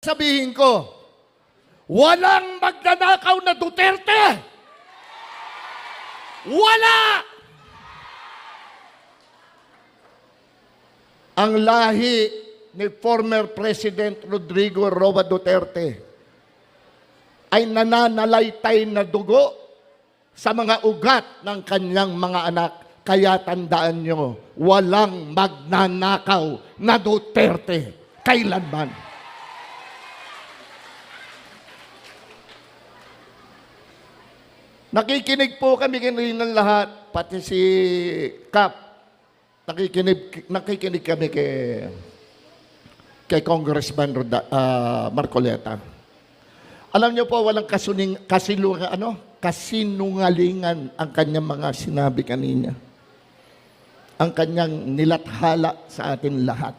Sabihin ko, walang magnanakaw na Duterte! Wala! Ang lahi ni former President Rodrigo Roa Duterte ay nananalaytay na dugo sa mga ugat ng kanyang mga anak. Kaya tandaan nyo, walang magnanakaw na Duterte kailanman. Nakikinig po kami kanina lahat, pati si Kap. Nakikinig, nakikinig kami kay kay Congressman Roda, ah, Marcoleta. Alam niyo po, walang kasuning, kasilunga, ano, kasinungalingan ang kanyang mga sinabi kanina. Ang kanyang nilathala sa atin lahat.